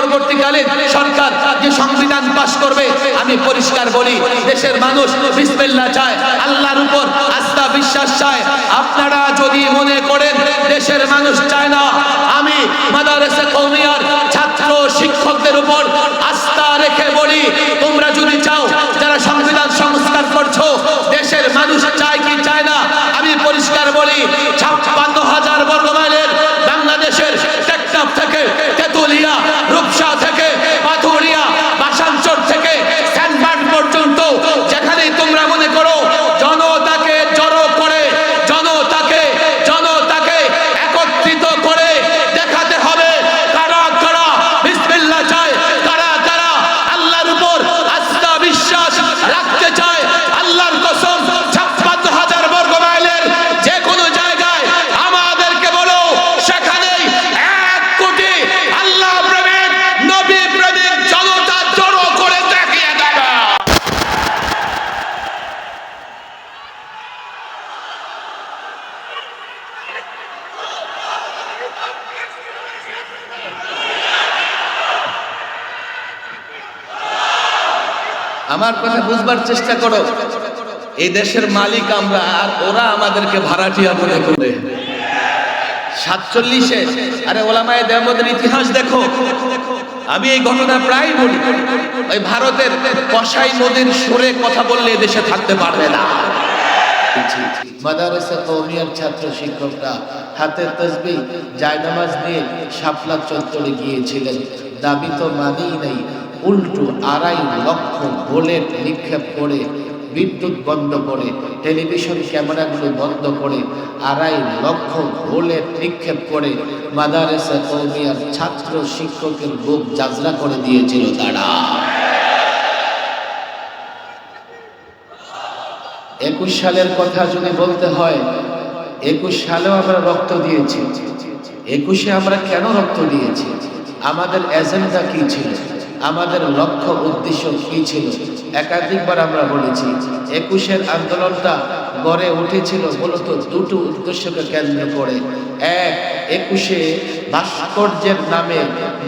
অন্তর্বর্তীকালীন সরকার যে সংবিধান পাশ করবে, আমি পরিষ্কার বলি, দেশের মানুষ বিসমিল্লাহ চায়, আল্লাহর উপর আস্থা বিশ্বাস চায়। আপনারা যদি মনে করেন দেশের মানুষ চায় না, আমি মাদারেসে কৌমিয়ার ছাত্র শিক্ষকদের উপর আস্থা রেখে বলি, তোমরা যদি চাও যারা সংবিধান সংস্কার করছ, দেশের মানুষ চায় কি চায় না, আমি পরিষ্কার বলি, ছাপ্পান্ন হাজার বর্গ মাইলের বাংলাদেশের টেকনাফ থেকে তেতুলিয়া রূপসা থেকে পাথুরিয়া বাসাঞ্চর থেকে স্যানবার্ন পর্যন্ত যেখানেই তোমরা মনে করো জনতাকে জড়ো করে জনতাকে জনতাকে একত্রিত করে দেখাতে হবে কারা কারা বিসমিল্লাহ চায় কারা কারা আল্লাহর উপর আস্থা বিশ্বাস রাখতে চায় আল্লাহর কসম ছাপ্পান্ন হাজার বর্গ মাইলের যে কোনো জায়গায় আমাদেরকে বলো সেখানেই এক কোটি আল্লাহ প্রেমিক নবী প্রেমিক জনতা জড়ো করে দেখিয়ে দেবে আমার কথা বুঝবার চেষ্টা করো, এই দেশের মালিক আমরা আর ওরা আমাদেরকে ভাড়াটিয়া মনে করে। সাতচল্লিশে, আরে ওলামায় দেহমদের ইতিহাস দেখো। আমি এই ঘটনা প্রায় বলি, ওই ভারতের কসাই নদীর সুরে কথা বললে দেশে থাকতে পারবে না। মাদারেসা কৌমিয়ার ছাত্র শিক্ষকরা হাতে তসবি জায়নামাজ নিয়ে শাপলা চত্বরে গিয়েছিলেন। দাবি তো মানেই নেই উল্টো আড়াই লক্ষ বুলেট নিক্ষেপ করে, বিদ্যুৎ বন্ধ করে, টেলিভিশন ক্যামেরাগুলো বন্ধ করে, আড়াই লক্ষ বুলেট নিক্ষেপ করে মাদারেসা কৌমিয়ার ছাত্র শিক্ষকের বুক যাজরা করে দিয়েছিল তারা। একুশ সালের কথা যদি বলতে হয়, একুশ সালেও আমরা রক্ত দিয়েছি। একুশে আমরা কেন রক্ত দিয়েছি? আমাদের এজেন্ডা কি ছিল? আমাদের লক্ষ্য উদ্দেশ্য কি ছিল? একাধিকবার আমরা বলেছি, একুশের আন্দোলনটা গড়ে উঠেছিল মূলত দুটো উদ্দেশ্যকে কেন্দ্র করে। এক, একুশে ভাস্কর্যের নামে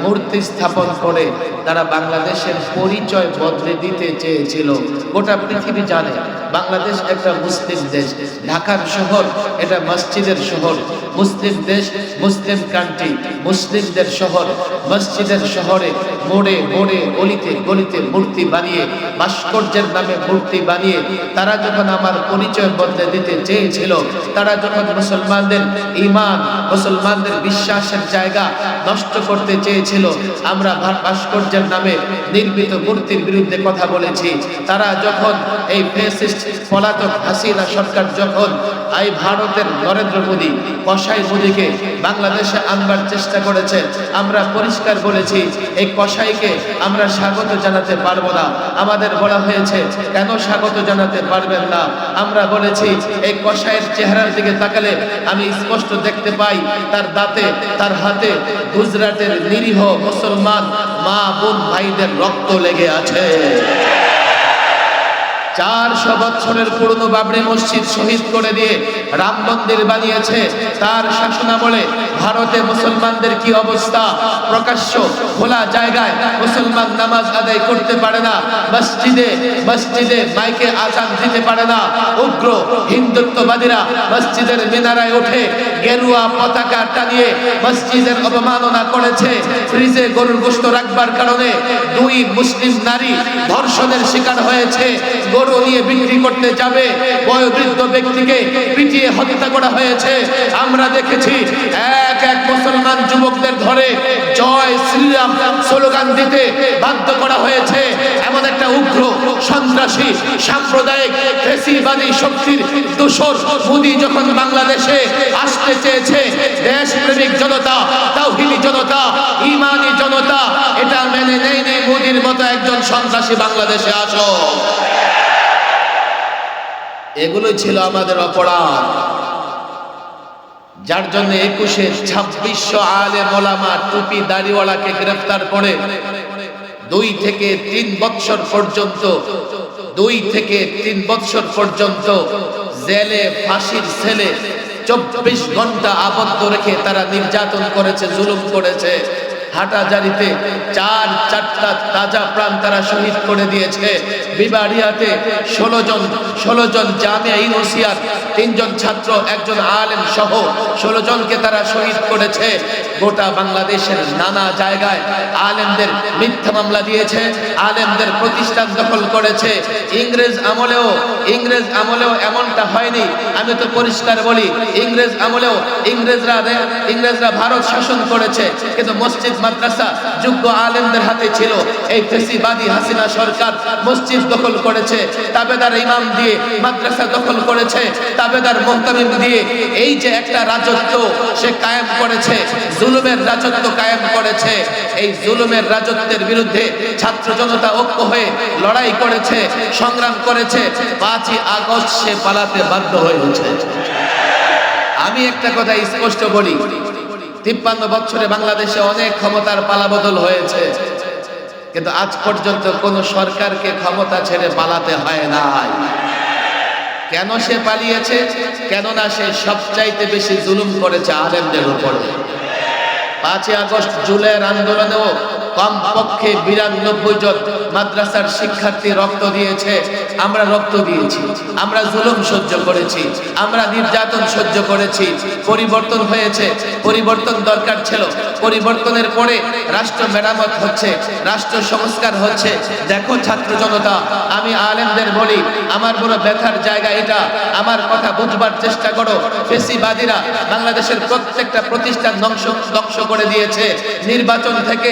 মূর্তি স্থাপন করে তারা বাংলাদেশের পরিচয় বদলে দিতে চেয়েছিল। গোটা পৃথিবী জানে, বাংলাদেশ একটা মুসলিম দেশ। ঢাকার শহর, এটা মসজিদের শহর। মুসলিম দেশ, মুসলিম কান্ট্রি মুসলিমদের শহর, মসজিদের শহরে মোড়ে মোড়ে গলিতে গলিতে মূর্তি বানিয়ে, ভাস্কর্যের নামে মূর্তি বানিয়ে, তারা যখন আমার পরিচয় বদলে দিতে চেয়েছিল, তারা যখন মুসলমানদের ইমান মুসলমানদের বিশ্বাসের জায়গা নষ্ট করতে চেয়েছিল, আমরা ভাস্কর্যের নামে নির্মিত মূর্তির বিরুদ্ধে কথা বলেছি। তারা যখন এই ফেসিস্ট পলাতক হাসিনা সরকার যখন এই ভারতের নরেন্দ্র মোদী কসাই মোদীকে বাংলাদেশে আনবার চেষ্টা করেছে। আমরা পরিষ্কার বলেছি, এই কসাইকে আমরা স্বাগত জানাতে পারব না। আমাদের বলা হয়েছে, কেন স্বাগত জানাতে পারবেন না? আমরা বলেছি, এই কসাইয়ের চেহারার দিকে তাকালে আমি স্পষ্ট দেখতে পাই, তার দাঁতে, তার হাতে গুজরাটের নিরীহ মুসলমান মা বোন ভাইদের রক্ত লেগে আছে। চারশো বছরের পুরনো বাবরি মসজিদ শহীদ করে দিয়ে রাম মন্দির বানিয়েছে। তার শাসনামলে ভারতে মুসলমানদের কি অবস্থা? প্রকাশ্য খোলা জায়গায় মুসলমান নামাজ আদায় করতে পারে না, মসজিদে মসজিদে মাইকে আজান দিতে পারে না। উগ্র হিন্দুত্ববাদীরা মসজিদের মিনারায় ওঠে গেরুয়া পতাকা টানিয়ে মসজিদের অবমাননা করেছে। ফ্রিজে গরুর গোশত রাখবার কারণে দুই মুসলিম নারী ধর্ষণের শিকার হয়েছে। গরু নিয়ে বিক্রি করতে যাবে। বয়োবৃদ্ধ ব্যক্তিকে পিটিয়ে হত্যা করা হয়েছে। আমরা দেখেছি এক এক এক মুসলমান যুবকদের ধরে জয় শ্রীরাম স্লোগান দিতে বাধ্য করা হয়েছে। এমন একটা উগ্র, সন্ত্রাসী, সাম্প্রদায়িক, ফেসিবাদী শক্তির দোসর মোদি যখন বাংলাদেশে আসতে চেয়েছে, দেশপ্রেমিক জনতা, তাওহিদি জনতা, ইমানি জনতা, এটা মেনে নেয়নি মোদির মতো একজন সন্ত্রাসী বাংলাদেশে আসো। এগুলো ছিল আমাদের অপরাধ। যার জন্য একুশে ছাব্বিশশো আলে মোলামা টুপি দাড়িওয়ালাকে গ্রেফতার করে দুই থেকে তিন বৎসর পর্যন্ত, দুই থেকে তিন বৎসর পর্যন্ত জেলে ফাঁসির ছেলে চব্বিশ ঘণ্টা আবদ্ধ রেখে তারা নির্যাতন করেছে, জুলুম করেছে। হাটাজারিতে চার, চারটা তাজা প্রাণ তারা শহীদ করে দিয়েছে। বিবাড়িয়াতে ষোলো জন ষোলো জন জামিয়া ইউনিভার্সিয়ার তিনজন ছাত্র, একজন আলেম সহ ষোলো জনকে তারা শহীদ করেছে। গোটা বাংলাদেশের নানা জায়গায় আলেমদের মিথ্যা মামলা দিয়েছে, আলেমদের প্রতিষ্ঠান দখল করেছে। ইংরেজ আমলেও ইংরেজ আমলেও এমনটা হয়নি। আমি তো পরিষ্কার বলি, ইংরেজ আমলেও ইংরেজরা ইংরেজরা ভারত শাসন করেছে, কিন্তু মসজিদ মাদ্রাসা যোগ্য আলেমদের হাতে ছিল। এই ফেসিবাদী হাসিনা সরকার মসজিদ দখল করেছে, তাবেদার ইমাম দিয়ে মাদ্রাসা দখল করেছে, তাবেদার মোহতামিম দিয়ে। এই যে একটা রাজত্ব সে কায়েম করেছে, জুলুমের রাজত্ব কায়েম করেছে। এই জুলুমের রাজত্বের বিরুদ্ধে ছাত্র জনতা ঐক্য হয়ে লড়াই করেছে, সংগ্রাম করেছে। পাঁচই আগস্ট সে পালাতে বাধ্য হয়েছে আমি একটা কথা স্পষ্ট বলি তিপ্পান্ন বছরে বাংলাদেশে অনেক ক্ষমতার পালাবদল হয়েছে। কিন্তু আজ পর্যন্ত কোন সরকারকে ক্ষমতা ছেড়ে পালাতে হয় নাই। কেন সে পালিয়েছে? কেননা সে সবচাইতে বেশি জুলুম করেছে আলেমদের উপরে। পাঁচই আগস্ট জুলাইয়ের আন্দোলনেও কমপক্ষে বিরানব্বই জন মাদ্রাসার শিক্ষার্থী রক্ত দিয়েছে। আমরা রক্ত দিয়েছি। আমরা জুলুম সহ্য করেছি। আমরা নির্যাতন সহ্য করেছি। পরিবর্তন হয়েছে। পরিবর্তন দরকার ছিল। পরিবর্তনের পরে রাষ্ট্র মেরামত হচ্ছে। রাষ্ট্র সংস্কার হচ্ছে। দেখো ছাত্র জনতা, আমি আলেমদের বলি, আমার বড় ব্যথার জায়গা এটা। আমার কথা বুঝবার চেষ্টা করো। ফেসিবাদীরা বাংলাদেশের প্রত্যেকটা প্রতিষ্ঠান ধ্বংস ধ্বংস করে দিয়েছে। নির্বাচন থেকে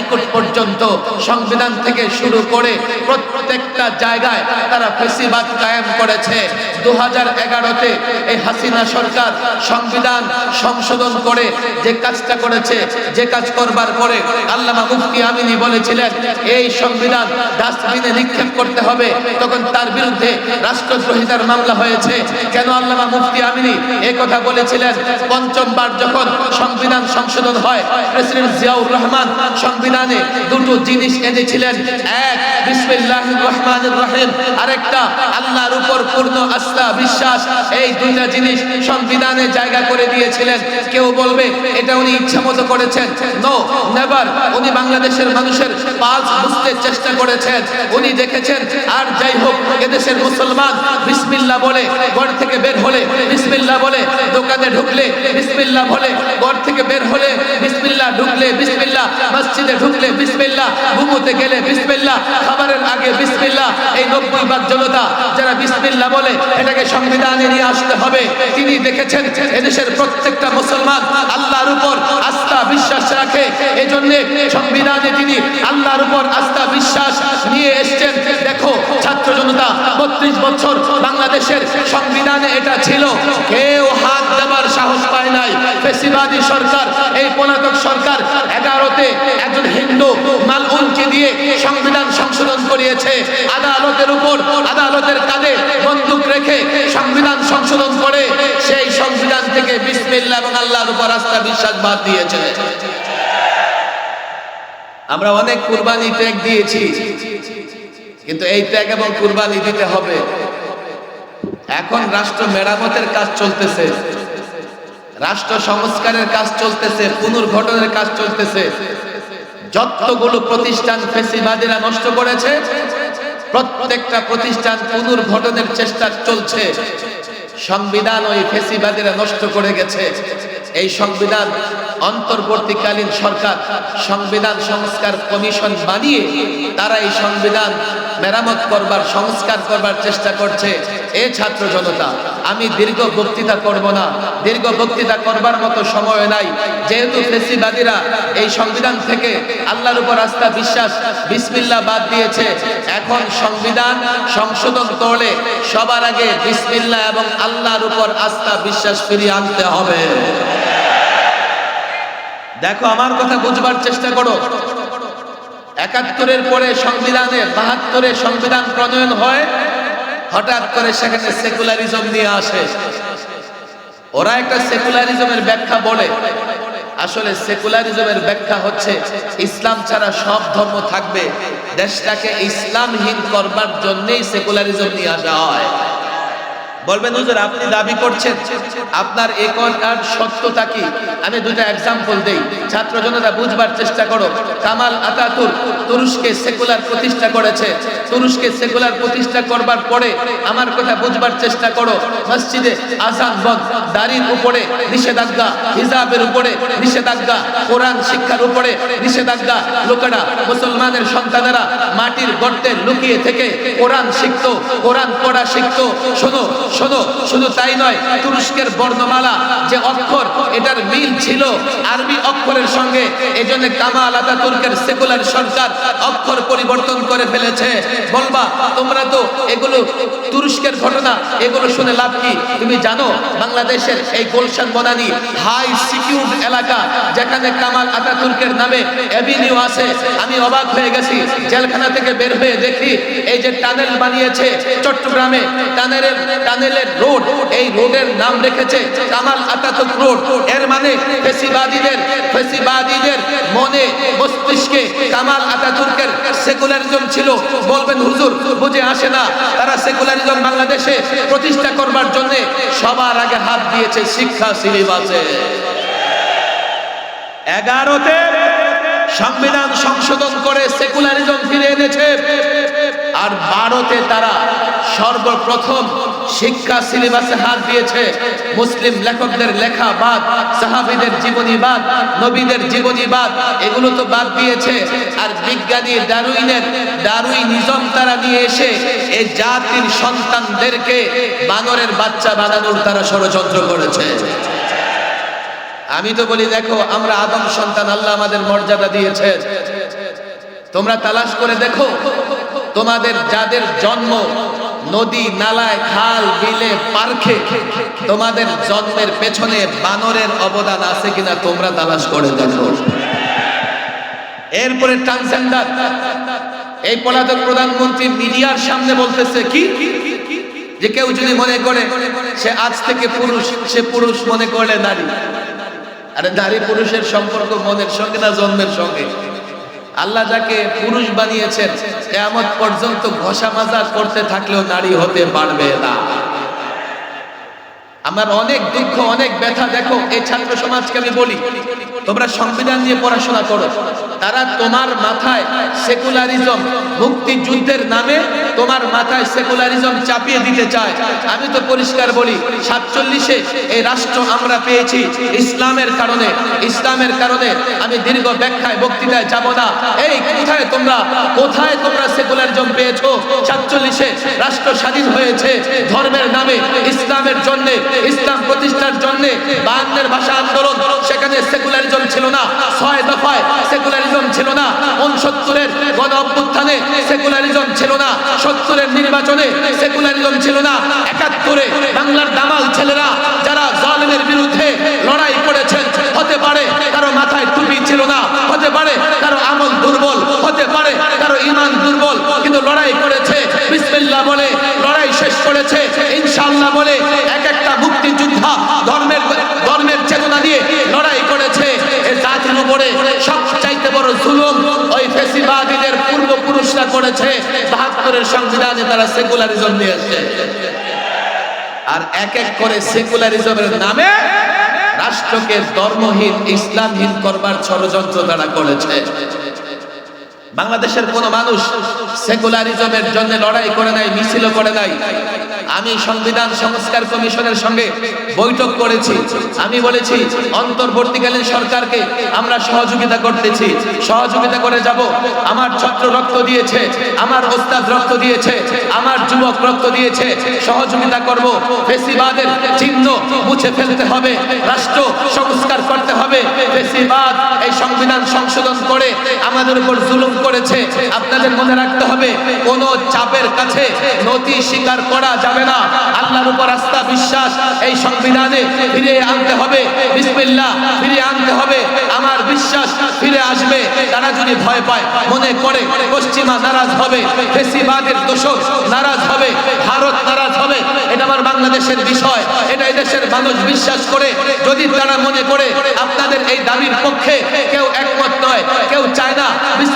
হাইকোর্ট পর্যন্ত সংবিধান থেকে শুরু করে প্রত্যেকটা জায়গায় তারা ফেসিবাদ কায়েম করেছে। দু হাজার এগারোতে এই হাসিনা সরকার সংবিধান সংশোধন করে যে কাজটা করেছে, যে কাজ করবার পরে আল্লামা মুফতি আমিনী বলেছিলেন, এই সংবিধান ডাস্টবিনে নিক্ষেপ করতে হবে। তখন তার বিরুদ্ধে রাষ্ট্রদ্রোহিতার মামলা হয়েছে। কেন আল্লামা মুফতি আমিনী এই কথা বলেছিলেন? পঞ্চমবার যখন সংবিধান সংশোধন হয়, প্রেসিডেন্ট জিয়াউর রহমান সংবিধানে দুটো জিনিস এনেছিলেন। এক, বিসমিল্লাহির রহমানির রহিম। আরেকটা, আল্লাহর উপর পূর্ণ আস্থা, বিশ্বাস। এই দুইটা জিনিস সংবিধানে জায়গা করে দিয়েছিলেন। কেউ বলবে, এটা উনি ইচ্ছা মতো করেছেন। নো নেভার উনি বাংলাদেশের মানুষের পালস বুঝতে চেষ্টা করেছেন। উনি দেখেছেন, আর যাই হোক, এদেশের মুসলমান বিসমিল্লাহ বলে ঘর থেকে বের হলে বিসমিল্লাহ বলে দোকানে ঢুকলে বিসমিল্লাহ বলে ঘর থেকে বের হলে বিসমিল্লাহ ঢুকলে বিসমিল্লাহ মসজিদে ঢুকলে বিসমিল্লাহ, ঘুমোতে গেলে বিসমিল্লাহ, খাবারের আগে বিসমিল্লাহ, এই নব্বই ভাগ জনতা যারা বিসমিল্লাহ বলে, এটাকে সংবিধানে নিয়ে আসতে হবে। তিনি দেখেছেন, এদেশের প্রত্যেকটা মুসলমান আল্লাহর উপর আস্থা বিশ্বাস রাখে। এজন্য সংবিধানে তিনি আল্লাহর উপর আস্থা বিশ্বাস নিয়ে এসেছেন। দেখো, ছাত্র জনতা, বত্রিশ বছর বাংলাদেশের সংবিধানে এটা ছিল। কেউ হাত দেবার সাহস পায় নাই। ফেসিবাদী সরকার, এই পলাতক সরকার এগারোতে একজন হিন্দু মালউনকে দিয়ে সংবিধান সংশোধন করিয়েছে। আদালতের উপর, আদালতের কাঁধে বন্দুক রেখে সংবিধান সংশোধন করে সেই সংবিধান থেকে বিসমিল্লাহ এবং আল্লাহর উপর আস্থা বিশ্বাস বাদ দিয়েছে। আমরা অনেক কুরবানি ত্যাগ দিয়েছি, কিন্তু এই ত্যাগ এবং কুরবানি দিতে হবে। এখন রাষ্ট্র মেরামতের কাজ চলতেছে। রাষ্ট্র সংস্কারের কাজ চলতেছে, পুনর্গঠনের কাজ চলতেছে। যতগুলো প্রতিষ্ঠান ফেসিবাদীরা নষ্ট করেছে, প্রত্যেকটা প্রতিষ্ঠান পুনর্গঠনের চেষ্টা চলছে। সংবিধান ওই ফেসিবাদীরা নষ্ট করে গেছে। এই সংবিধান অন্তর্বর্তীকালীন সরকার, সংবিধান সংস্কার কমিশন বানিয়ে তারা এই সংবিধান মেরামত করবার, সংস্কার করবার চেষ্টা করছে। এ ছাত্র জনতা, আমি দীর্ঘ বক্তৃতা করব না। দীর্ঘ বক্তৃতা করবার মতো সময় নাই। যেহেতু ফেসিবাদীরা এই সংবিধান থেকে আল্লাহর উপর আস্থা, বিশ্বাস, বিসমিল্লা বাদ দিয়েছে, এখন সংবিধান সংশোধন করলে সবার আগে বিসমিল্লা এবং আল্লাহর উপর আস্থা, বিশ্বাস ফিরিয়ে আনতে হবে। দেখো, আমার কথা বুঝবার চেষ্টা করো। একাত্তরের পরে সংবিধানে বাহাত্তরে সংবিধান প্রণয়ন হয় হঠাৎ করে সেখানে সেকুলারিজম নিয়ে আসে। ওরা একটা সেকুলারিজমের ব্যাখ্যা বলে। আসলে সেকুলারিজমের ব্যাখ্যা হচ্ছে, ইসলাম ছাড়া সব ধর্ম থাকবে। দেশটাকে ইসলামহীন করবার জন্যই সেকুলারিজম নিয়ে আসা হয়। বলবেন, হুজুর, আপনি দাবি করছেন। আপনার এ কথার সত্যতা কি? আমি দুটো এক্সাম্পল দেই। ছাত্র জনতা, বুঝবার চেষ্টা করো। কামাল আতাতুর তুরস্কে সেকুলার প্রতিষ্ঠা করেছে। তুরস্কে সেকুলার প্রতিষ্ঠা করবার পরে আমার কথা বুঝবার চেষ্টা করো। মসজিদে আজান বন্ধ, দাড়ির উপরে নিষেধাজ্ঞা, হিজাবের উপরে নিষেধাজ্ঞা, কোরআন শিক্ষার উপরে নিষেধাজ্ঞা। লোকেরা, মুসলমানের সন্তানেরা মাটির গর্তে লুকিয়ে থেকে কোরআন শিখতো, কোরআন পড়া শিখতো। শোনো শোনো, শুধু তাই নয়, তুরস্কের বর্ণমালা যে অক্ষর, এটার মিল ছিল আরবি অক্ষরের সঙ্গে, এজন্য কামাল আতাতুর্কের সেকুলার সরকার অক্ষর পরিবর্তন করে ফেলেছে। বলবা, তোমরা তো এগুলো তুরস্কের ঘটনা, এগুলো শুনে লাভ কি? তুমি জানো, বাংলাদেশের এই গোলশান বনানি হাই সিকিউর এলাকা, যেখানে কামাল আতাতুর্কের নামে অ্যাভিনিউ আছে। আমি অবাক হয়ে গেছি, জেলখানা থেকে বের হয়ে দেখি, এই যে টানেল বানিয়েছে চট্টগ্রামে টানেলের টানেলের রোড এই রোডের নাম রেখেছে কামাল রোডের মানে ফেসিবাদীদের ফেসিবাদীদের মনে মস্তিষ্কে কামাল আতাতুর্কের সেকুলারিজম ছিল। বলবেন, হুজুর, বুঝে আসে না। তারা সেকুলারিজম বাংলাদেশে প্রতিষ্ঠা করবার জন্য সবার আগে হাত দিয়েছে শিক্ষা সিলেবাসে। এগারোতে সংবিধান সংশোধন করে সেকুলারিজম ফিরে এনেছে। আর বারোতে তারা সর্বপ্রথম শিক্ষা সিলেবাসে হাত দিয়েছে। মুসলিম লেখকদের লেখা বাদ, সাহাবিদের জীবনী বাদ, নবীদের জীবনী বাদ, এগুলো তো বাদ দিয়েছে। আর বিজ্ঞানী ডারুইনের ডারুইনিজম তারা নিয়ে এসে এই জাতির সন্তানদেরকে বানরের বাচ্চা বানানোর তারা ষড়যন্ত্র করেছে। আমি তো বলি, দেখো, আমরা আদম সন্তান, আল্লাহ আমাদের মর্যাদা দিয়েছে তোমরা তালাশ করে দেখো, তোমাদের যাদের জন্ম নদী, নালায়, খাল, বিলে, পার্কে তোমাদের জন্মের পেছনে বানরের অবদান আছে কিনা তোমরা তালাশ করে দেখো। এরপরে ট্রান্সজেন্ডার, এই পলাতক প্রধানমন্ত্রী মিডিয়ার সামনে বলতেছে কি? যে কেউ যদি মনে করে সে আজ থেকে পুরুষ, সে পুরুষ মনে করলে নারী। আরে নারী পুরুষের সম্পর্ক মনের সঙ্গে না জন্মের সঙ্গে? আল্লাহ যাকে পুরুষ বানিয়েছেন, কেয়ামত পর্যন্ত ঘষা মাজা করতে থাকলেও নারী হতে পারবে না। আমার অনেক দুঃখ, অনেক ব্যথা, দেখো, এই ছাত্র সমাজকে আমি বলি তোমরা সংবিধান নিয়ে পড়াশোনা করো। তারা তোমার মাথায় সেকুলারিজম মুক্তিযুদ্ধের নামে তোমার মাথায় সেকুলারিজম চাপিয়ে দিতে চায়। আমি তো পরিষ্কার বলি, সাতচল্লিশে এই রাষ্ট্র আমরা পেয়েছি ইসলামের কারণে। ইসলামের কারণে আমি দীর্ঘ ব্যাখ্যায়, বক্তৃতায় যাব না। এই কোথায় তোমরা কোথায় তোমরা সেকুলারিজম পেয়েছ? সাতচল্লিশে রাষ্ট্র স্বাধীন হয়েছে, ধর্মের নামে, ইসলামের জন্য, ইসলাম প্রতিষ্ঠার জন্য বাংলার ভাষা আন্দোলন, সেখানে সেকুলারিজম ছিল না, ছয় দফায় সেকুলারিজম ছিল না উনসত্তরের গণ অভ্যুত্থানে সেকুলারিজম ছিল না, সত্তরের নির্বাচনে সেকুলারিজম ছিল না, একাত্তরে বাংলার দামাল ছেলেরা যারা জালেমের বিরুদ্ধে লড়াই করেছেন, হতে পারে কারও মাথায় টুপি ছিল না, হতে পারে কারও আমল দুর্বল, হতে পারে কারও ইমান দুর্বল, কিন্তু লড়াই করেছে, বিসমিল্লাহ বলে লড়াই শেষ করেছে ইনশাল্লাহ বলে এক একটা মুক্তিযোদ্ধা ধর্মের ধর্মের চেতনা দিয়ে লড়াই করেছে এ জাতির উপরে সবচাইতে বড় জুলুম ওই ফেসিবাদীদের পূর্বপুরুষরা করেছে। বাহাত্তরের সংবিধানে তারা সেকুলারিজম নিয়ে আসছে। আর এক এক করে সেকুলারিজমের নামে রাষ্ট্রকে ধর্মহীন, ইসলামহীন করবার ষড়যন্ত্র তারা করেছে। বাংলাদেশের কোন মানুষ সেকুলারিজমের জন্য লড়াই করে নাই, মিছিল করে নাই। আমি সংবিধান সংস্কার কমিশনের সঙ্গে বৈঠক করেছি। আমি বলেছি, অন্তর্বর্তীকালীন সরকারকে আমরা সহযোগিতা করতেছি। সহযোগিতা করে যাব। আমার ছত্র রক্ত দিয়েছে, আমার ওস্তাদ রক্ত দিয়েছে, আমার যুবক রক্ত দিয়েছে। সহযোগিতা করব। ফেসিবাদের চিহ্ন মুছে ফেলতে হবে। রাষ্ট্র সংস্কার করতে হবে। ফেসিবাদ এই সংবিধান সংশোধন করে আমাদের উপর জুলুম করেছে, আপনাদের মনে রাখতে হবে, কোন চাপের কাছে নথি স্বীকার করা যাবে না। আল্লাহর উপর আস্থা, বিশ্বাস, এই সংবিধানে ফিরে আনতে হবে, বিসমিল্লাহ ফিরে আনতে হবে। আমার বিশ্বাস ফিরে আসবে, তারা যদি ভয় পায়, মনে করে পশ্চিমা নারাজ হবে, ফেসিবাদের দোষক নারাজ হবে, ভারত নারাজ হবে, এটা আমার বাংলাদেশের বিষয়, এটা এই দেশের মানুষ বিশ্বাস করে। যদি তারা মনে করে, আপনাদের এই দাবির পক্ষে কেউ একমত নয়, কেউ চায় না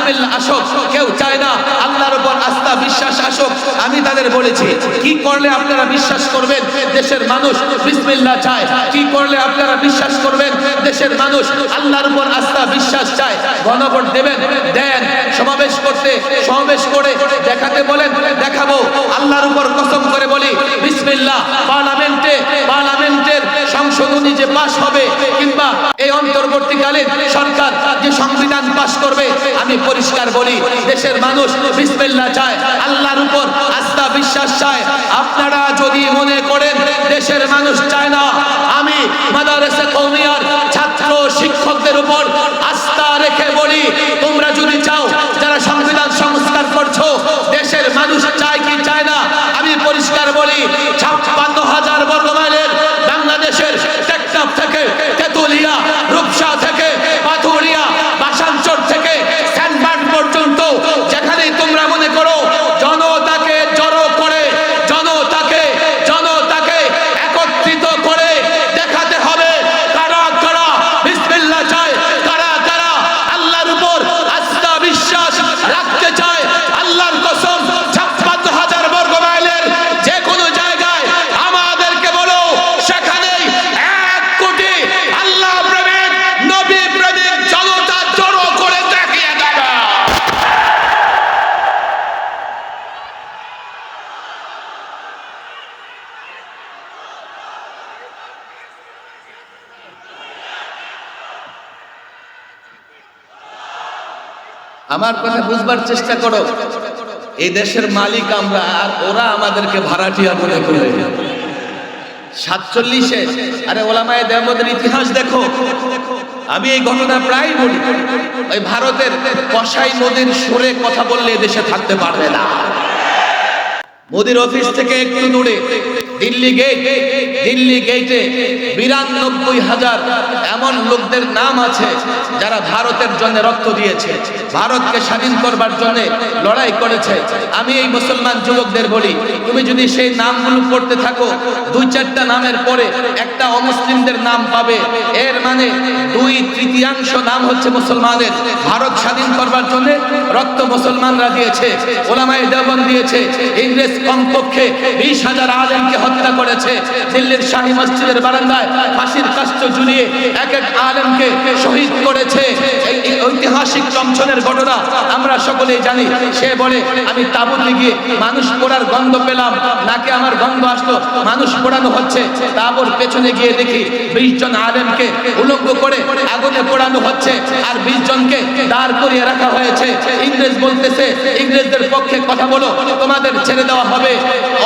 বিসমিল্লাহ আসক, কেউ চায় না আল্লাহর উপর আস্থা, বিশ্বাস আসুক। আমি তাদের বলেছি, কি করলে আপনারা বিশ্বাস করবেন? দেশের মানুষ বিসমিল্লাহ চায়। কি করলে আপনারা বিশ্বাস করবেন? দেশের মানুষ আল্লাহর উপর আস্থা, বিশ্বাস চায়। গণভোট দেবেন, দেন। সমাবেশ করতে, সমাবেশ করে দেখাতে বলেন, দেখাবো। আল্লাহর উপর কসম করে বলি, বিসমিল্লাহ, পার্লামেন্টে, পার্লামেন্টের সংশোধনী যে পাশ হবে কিংবা এই অন্তর্বর্তীকালীন সরকার যে সংবিধান পাশ করবে, আমি পরিষ্কার বলি, দেশের মানুষ বিসমিল্লাহ চায়, আল্লাহর উপর আস্থা বিশ্বাস চায়। আপনারা যদি মনে করেন দেশের মানুষ চায় না, আমি মাদারেসে কৌমিয়ার ছাত্র শিক্ষকদের উপর আস্থা রেখে বলি, তোমরা যদি চাও যারা সংবিধান সংস্কার করছ দেশের মানুষ চায় কি চায় না আমি পরিষ্কার বলি ছাপ্পান্ন হাজার বর্গ মাইলের বাংলাদেশের টেকনাফ থেকে তেতুলিয়া রূপসা থেকে পাথুরিয়া বাসাঞ্চর থেকে স্যানবার্ন পর্যন্ত যেখানেই তোমরা মনে করো জনতাকে জড়ো করে জনতাকে জনতাকে একত্রিত করে দেখাতে হবে কারা কারা বিসমিল্লাহ চায় কারা কারা আল্লাহর উপর আস্থা বিশ্বাস রাখতে চায় আল্লাহর কসম ছাপ্পান্ন হাজার বর্গ মাইলের যে কোনো জায়গায় আমাদেরকে বলো সেখানেই এক কোটি আল্লাহ প্রেমিক নবী প্রেমিক জনতা জড়ো করে দেখিয়ে দেবে আমার কথা বুঝবার চেষ্টা করো। এই দেশের মালিক আমরা, আর ওরা আমাদেরকে ভাড়াটিয়া মনে করে। সাতচল্লিশে, আরে ওলামায় দেওবন্দের ইতিহাস দেখো। আমি এই ঘটনা প্রায় বলি। ওই ভারতের কসাই নদীর সরে কথা বললে দেশে থাকতে পারবে না। মোদির অফিস থেকে একটু দূরে। দিল্লি গেট দিল্লি গেটে বিরানব্বই হাজার এমন লোকদের নাম আছে যারা ভারতের জন্য রক্ত দিয়েছে। ভারতকে স্বাধীন করবার জন্য লড়াই করেছে। আমি এই মুসলমান যুবকদের বলি, তুমি যদি সেই নামগুলো পড়তে থাকো, দুই চারটা নামের পরে একটা অমুসলিমদের নাম পাবে। এর মানে দুই তৃতীয়াংশ নাম হচ্ছে মুসলমানের। ভারত স্বাধীন করবার জন্য রক্ত মুসলমানরা দিয়েছে, ওলামায়ে দেওবন্দ দিয়েছে। ইংরেজ কমপক্ষে বিশ হাজার আলেমকে হত্যা করেছে। দিল্লির শাহী মসজিদের বারান্দায় ফাঁসির কাষ্ট ঝুলিয়ে এক এক আলেমকে শহীদ করেছে। ঐতিহাসিক চমচনের ঘটনা আমরা সকলেই জানি। সে বলে, আমি তাবুতে গিয়ে মানুষ পোড়ার গন্ধ পেলাম। নাকে আমার গন্ধ আসলো। মানুষ পোড়ানো হচ্ছে। তারপর পেছনে গিয়ে দেখি বিশ জন আলেমকে উলঙ্গ করে আগুনে পোড়ানো হচ্ছে আর বিশ জনকে দাঁড় করিয়ে রাখা হয়েছে। ইংরেজ বলতেছে, ইংরেজদের পক্ষে কথা বলো। তোমাদের ছেড়ে দেওয়া হবে।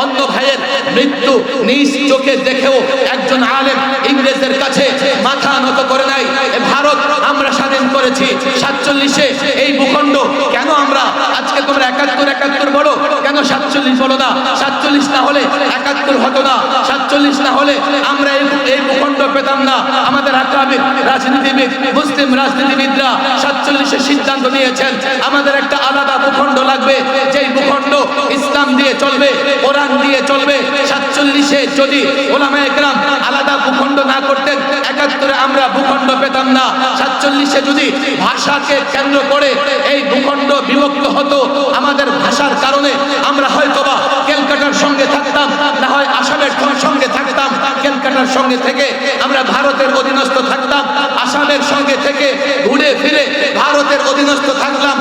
অন্য ভাইয়ের মৃত্যু নিজ চোখে দেখেও একজন আলেম ইংরেজদের কাছে মাথা নত করে নাই। ভারত আমরা স্বাধীন করেছি। সাতচল্লিশে এই ভূখণ্ড, কেন আমরা? আজকে তোমরা একাত্তর একাত্তর বলো। কেন সাতচল্লিশ বলো না? সাতচল্লিশ না হলে একাত্তর হতো না। সাতচল্লিশ না হলে আমরা এই ভূখণ্ড পেতাম না। আমাদের আকাবির, রাজনীতিবিদ, মুসলিম রাজনীতিবিদরা সাতচল্লিশে সিদ্ধান্ত নিয়েছেন, আমাদের একটা আলাদা ভূখণ্ড লাগবে। যেই ইসলাম দিয়ে চলবে, কোরআন দিয়ে চলবে। সাতচল্লিশে যদি ওলামায় গ্রাম আলাদা ভূখণ্ড না করতেন, একাত্তরে আমরা ভূখণ্ড পেতাম না। সাতচল্লিশে যদি ভাষাকে কেন্দ্র করে এই ভূখণ্ড বিভক্ত হতো, আমাদের ভাষার কারণে আমরা সঙ্গে থাকতাম, না হয় আসামের সঙ্গে থাকতাম ক্যালকাটার সঙ্গে থেকে আমরা ভারতের অধীনস্থ থাকতাম, আসামের সঙ্গে থেকে ঘুরে ফিরে ভারতের অধীনস্থ থাকলাম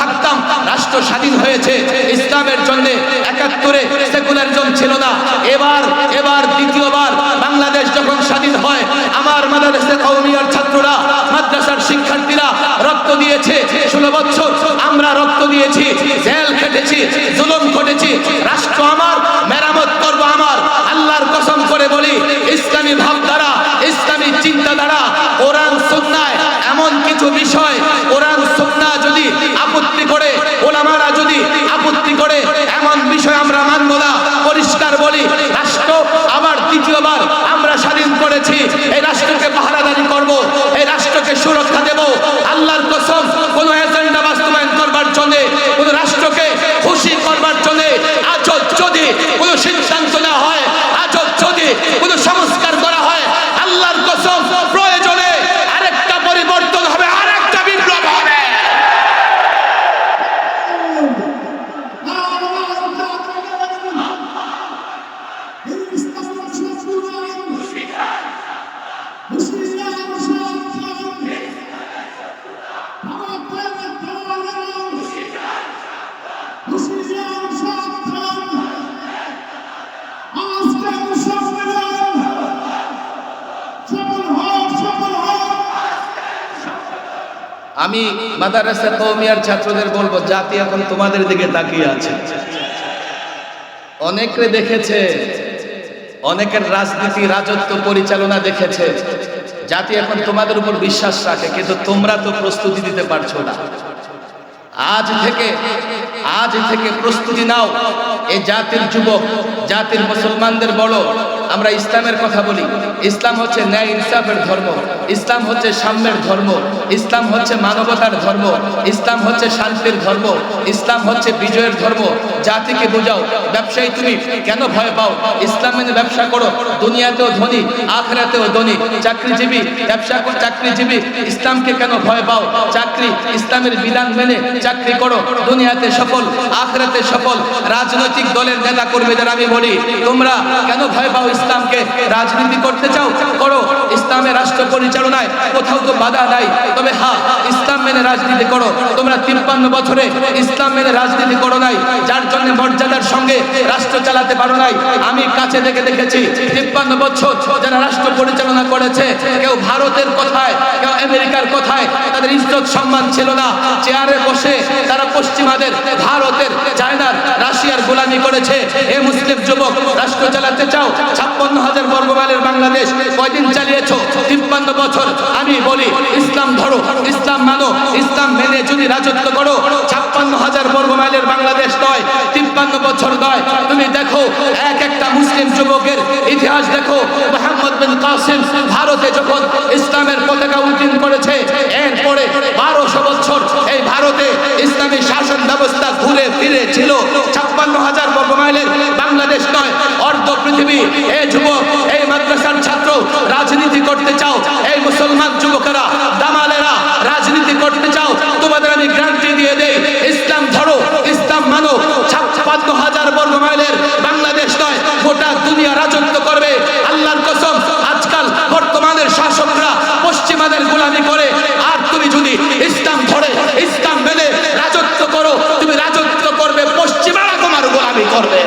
থাকতাম, রাষ্ট্র স্বাধীন হয়েছে, ইসলামের জন্য একাত্তরে সেকুলারিজম ছিল না। এবার এবার দ্বিতীয়বার বাংলাদেশ যখন স্বাধীন হয়, আমার মাদ্রাসা কৌমিয়ার ছাত্ররা, মাদ্রাসার শিক্ষার্থীরা রক্ত দিয়েছে, ষোলো বছর আমরা রক্ত দিয়েছি, জেল খেটেছি, জুলুম ঘটেছি, রাষ্ট্র আমার মেরামত করব আমার আল্লাহর কসম বলি, ইসলামী ভাবধারা, ইসলামী চিন্তাধারা, কোরআন, সুন্নায় এমন কিছু বিষয়, কোরআন সুন্নাহ যদি আপত্তি করে, ওলামারা যদি আপত্তি করে, এমন বিষয় আমরা মানব না। পরিষ্কার বলি, রাষ্ট্র আবার দ্বিতীয়বার আমরা স্বাধীন করেছি। এই রাষ্ট্রকে পাহারাদারি করব, এই রাষ্ট্রকে সুরক্ষা দেব। আল্লাহর কসম, কোন এজেন্ডা বাস্তবায়ন করবার জন্য কোন মাদারাসা কৌমিয়ার ছাত্রদের বলব, জাতি এখন তোমাদের দিকে তাকিয়ে আছে। অনেকে দেখেছে, অনেকের রাজনীতি, রাজত্ব পরিচালনা দেখেছে, জাতি এখন তোমাদের উপর বিশ্বাস রাখে, কিন্তু তোমরা তো প্রস্তুতি দিতে পারছ না। আজ থেকে আজ থেকে প্রস্তুতি নাও, এই জাতির যুবক, জাতির মুসলমানদের বড় আমরা ইসলামের কথা বলি। ইসলাম হচ্ছে ন্যায় ইনসাফের ধর্ম। ইসলাম হচ্ছে সাম্যের ধর্ম। ইসলাম হচ্ছে মানবতার ধর্ম। ইসলাম হচ্ছে শান্তির ধর্ম। ইসলাম হচ্ছে বিজয়ের ধর্ম। জাতিকে বোঝাও। ব্যবসায়ী, তুমি কেন ভয় পাও? ইসলাম মেনে ব্যবসা করো। দুনিয়াতেও ধনী, আখরাতেও ধনী। চাকরিজীবী, ব্যবসা কর, চাকরিজীবী। ইসলামকে কেন ভয় পাও? চাকরি, ইসলামের বিধান মেনে চাকরি করো। দুনিয়াতে সফল, আখরাতে সফল। রাজনৈতিক দলের নেতা কর্মীদের আমি বলি, তোমরা কেন ভয় পাও ইসলামকে রাজনীতি করতে চাও, করো। ইসলামের রাষ্ট্র পরিচালনায় কোথাও তো বাধা নাই। তবে হ্যাঁ ইসলাম মেনে রাজনীতি করো। তোমরা তিপ্পান্ন বছরে ইসলাম মেনে রাজনীতি করো নাই। যার জন্য মর্যাদার সঙ্গে রাষ্ট্র চালাতে পারো নাই। আমি কাছে থেকে দেখেছি, তিপ্পান্ন বছর যারা রাষ্ট্র পরিচালনা করেছে, কেউ ভারতের কথায়, কেউ আমেরিকার কথায় তাদের ইজ্জত সম্মান ছিল না। চেয়ারে বসে তারা পশ্চিমাদের, ভারতের, চায়নার, রাশিয়ার গোলামি করেছে। এ মুসলিম যুবক, রাষ্ট্র চালাতে চাও ছাপ্পান্ন হাজার বর্গমাইলের বাংলাদেশ কয়দিন চালিয়েছ? তিপ্পান্ন বছর। আমি বলি, ইসলাম ধরো, ইসলাম মানো, ইসলাম মেনে যদি রাজত্ব করো, ছাপ্পান্ন হাজার বর্গমাইলের বাংলাদেশ নয়, তিপ্পান্ন বছর নয়। তুমি দেখো, এক একটা মুসলিম যুবকের ইতিহাস দেখো, মোহাম্মদ বিন কাসিম ভারতে যখন ইসলামের পতাকা উত্তীর্ণ করেছে, এরপরে বারোশো বছর এই ভারতে ইসলামী শাসন ব্যবস্থা ঘুরে ফিরে ছিল ছাপ্পান্ন হাজার বর্গমাইলের বাংলাদেশ নয়, অর্ধ পৃথিবী যুবক এই মাদ্রাসার ছাত্র রাজনীতি করতে চাও এই মুসলমান যুবকেরা দামালেরা রাজনীতি করতে চাও তোমাদের আমি গ্যারান্টি দিয়ে দেই ইসলাম ধরো ইসলাম মানো ছাপ্পান্ন হাজার বর্গমাইলের বাংলাদেশ নয় গোটা দুনিয়া রাজত্ব করবে আল্লাহর কসম আজকাল বর্তমানের শাসকরা পশ্চিমাদের গোলামি করে আর তুমি যদি ইসলাম ধরে ইসলাম মেনে রাজত্ব করো তুমি রাজত্ব করবে পশ্চিমারা তোমার গোলামি করবে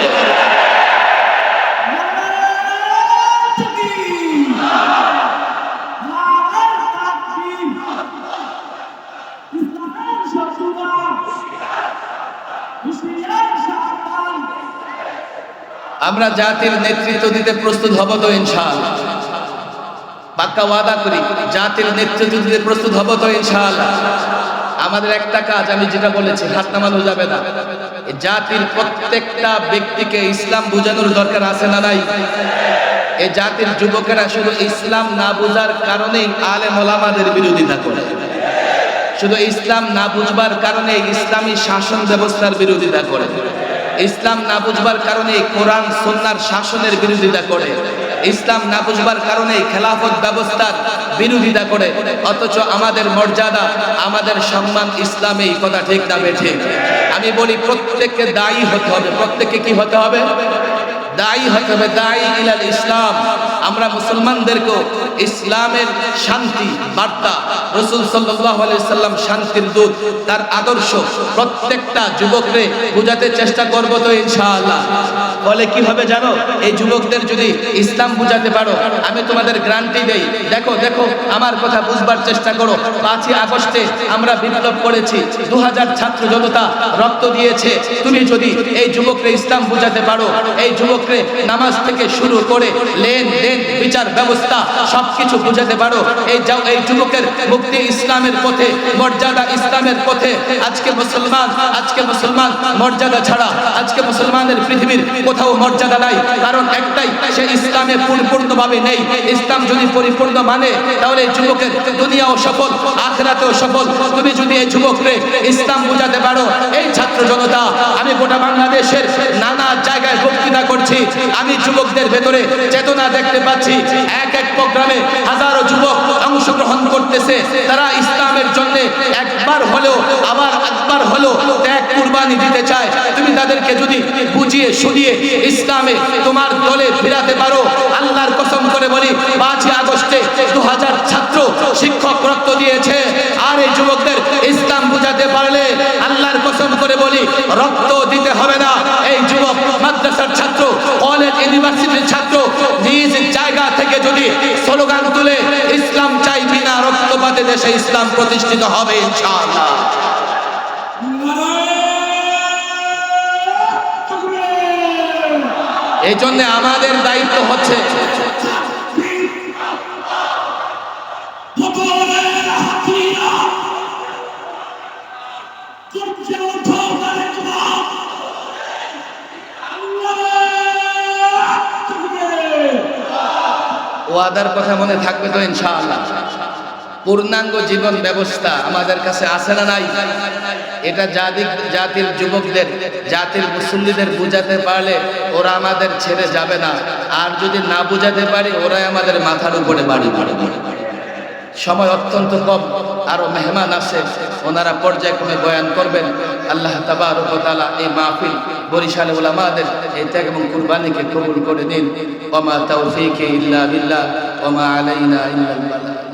আমরা জাতির নেতৃত্ব দিতে প্রস্তুত হব তো ইনশাআল্লাহ পাক্কা ওয়াদা করি, জাতির নেতৃত্ব দিতে প্রস্তুত হব তো ইনশাআল্লাহ আমাদের একটা কাজ, আমি যেটা বলেছি, হাত নামানো যাবে না। জাতির প্রত্যেকটা ব্যক্তিকে ইসলাম বোঝানোর দরকার আছে না নাই? এই জাতির যুবকেরা শুধু ইসলাম না বোঝার কারণেই আলে ওলামাদের বিরোধিতা করে। শুধু ইসলাম না বুঝবার কারণে ইসলামী শাসন ব্যবস্থার বিরোধিতা করে। ইসলাম না বুঝবার কারণে কোরআন সন্ন্যার শাসনের বিরোধিতা করে। ইসলাম না বুঝবার কারণে খেলাফত ব্যবস্থার বিরোধিতা করে। অথচ আমাদের মর্যাদা, আমাদের সম্মান ইসলামে এই কথা ঠিক না বেঠে। আমি বলি, প্রত্যেককে দায়ী হতে হবে। প্রত্যেককে কি হতে হবে? দায়ী হতে হবে। দায়ী ইলাল ইসলাম। আমরা মুসলমানদেরকেও ইসলামের শান্তি, বার্তা, রসুল সাল্লাম শান্তির দূত, তার আদর্শ প্রত্যেকটা যুবকরে বোঝাতে চেষ্টা করব তো ইনশাআল্লাহ। বলে কি হবে জানো? এই যুবকদের যদি ইসলাম বুঝাতে পারো, আমি তোমাদের গ্রান্টি দেই। দেখো দেখো, আমার কথা বুঝবার চেষ্টা করো। পাঁচই আগস্টে আমরা বিপ্লব করেছি দু হাজার ছাত্র জনতা রক্ত দিয়েছে। তুমি যদি এই যুবকরে ইসলাম বুঝাতে পারো, এই যুবকরে নামাজ থেকে শুরু করে লেন দেন বিচার ব্যবস্থা, সবকিছু বুঝাতে পারো। এই যাও, এই যুবকের মুক্তি ইসলামের পথে, মর্যাদা ইসলামের পথে। আজকে মুসলমান আজকে মুসলমান, মর্যাদা ছাড়া। আজকে মুসলমানের পৃথিবীর কোথাও মর্যাদা নাই। কারণ একটাই, সে ইসলামে পরিপূর্ণভাবে নেই। ইসলাম যদি পরিপূর্ণ মানে তাহলে যুবকের দুনিয়াও সফল, আখরাতেও সফল। তুমি যদি এই যুবককে ইসলাম বোঝাতে পারো, এই ছাত্র জনতা, আমি গোটা বাংলাদেশের নানা জায়গায় বক্তৃতা করছি। আমি যুবকদের ভেতরে চেতনা দেখতে পাচ্ছি। এক এক প্রোগ্রামে হাজারো যুবক অংশগ্রহণ করতেছে। তারা ইসলামের জন্য একবার হলেও, আবার একবার হলেও ত্যাগ কুরবানি দিতে চায়। তুমি তাদেরকে যদি বুঝিয়ে, শুনিয়ে ইসলামে তোমার দলে ফিরাতে পারো, আল্লাহর কসম করে বলি, পাঁচই আগস্টে দু হাজার ছাত্র শিক্ষক রক্ত দিয়েছে। আর এই যুবকদের ইসলাম বুঝাতে পারলে আল্লাহর কসম করে বলি, রক্ত দিতে হবে না এই যুবক মাদ্রাসার ছাত্র কলেজ ইউনিভার্সিটির ছাত্র নিজ জায়গা থেকে যদি স্লোগান তুলে, ইসলাম চাই বিনা রক্তপাতে দেশে ইসলাম প্রতিষ্ঠিত হবে এই জন্য আমাদের দায়িত্ব হচ্ছে ওয়াদার কথা মনে থাকবে তো ইনশাআল্লাহ। পূর্ণাঙ্গ জীবন ব্যবস্থা আমাদের কাছে আছে না নাই? এটা জাতি জাতির যুবকদের, জাতির মুসল্লিদের বুঝাতে পারলে ওরা আমাদের ছেড়ে যাবে না। আর যদি না বুঝাতে পারি, ওরাই আমাদের মাথার উপরে বাড়ি বাড়ি সময় অত্যন্ত কম, আরও মেহমান আছে, ওনারা পর্যায়ক্রমে বয়ান করবেন, আল্লাহ তালা এই মাহফিল বরিশাল ওলামাদের এই ত্যাগ এবং কুরবানিকে কবুল করে নিন। ওমা তৌফিকে ইল্লা বিল্লাহ, ওমা আলাইনা বালাগ